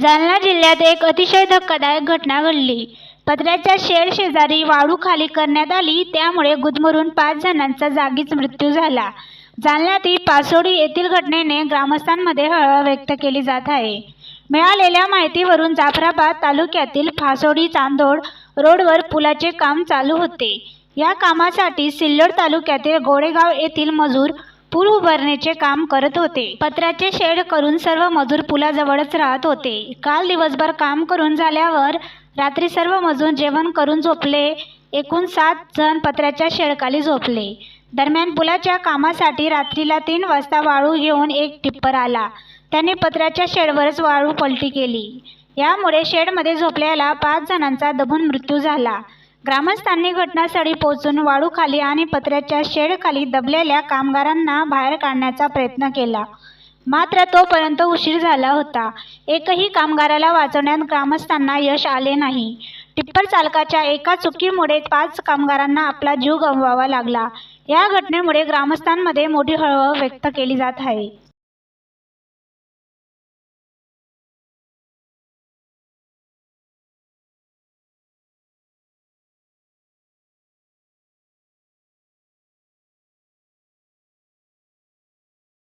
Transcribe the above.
जालना जिल्ह्यात एक अतिशय धक्कादायक घटना घडली. पत्र्याच्या शेड शेजारी वाळू खाली करण्यात आली त्यामुळे गुदमरून पाच जणांचा जागीच मृत्यू झाला. जालन्यातील पासोडी येथील घटनेने ग्रामस्थांमध्ये हळहळ व्यक्त केली जात आहे. मिळालेल्या माहितीवरून जाफराबाद तालुक्यातील फासोडी चांदोड रोडवर पुलाचे काम चालू होते. या कामासाठी सिल्लोड तालुक्यातील गोडेगाव येथील मजूर पूल उभारण्याचे काम करत होते. पत्र्याचे शेड करून सर्व मजूर पुलाजवळच राहत होते. काल दिवसभर काम करून झाल्यावर रात्री सर्व मजूर जेवण करून झोपले. एकूण सात जण पत्र्याच्या शेडखाली झोपले. दरम्यान पुलाच्या कामासाठी रात्रीला तीन वाजता वाळू घेऊन एक टिप्पर आला. त्याने पत्र्याच्या शेडवरच वाळू पलटी केली. यामुळे शेडमध्ये झोपल्याला पाच जणांचा दबून मृत्यू झाला. ग्रामस्थांनी घटनास्थळी पोहोचून वाळूखाली आणि पत्र्याच्या शेडखाली दबलेल्या कामगारांना बाहेर काढण्याचा प्रयत्न केला. मात्र तोपर्यंत उशीर झाला होता. एकही कामगाराला वाचवण्यात ग्रामस्थांना यश आले नाही. टिप्पर चालकाच्या एका चुकीमुळे पाच कामगारांना आपला जीव गमवावा लागला. या घटनेमुळे ग्रामस्थांमध्ये मोठी हळहळ व्यक्त केली जात आहे.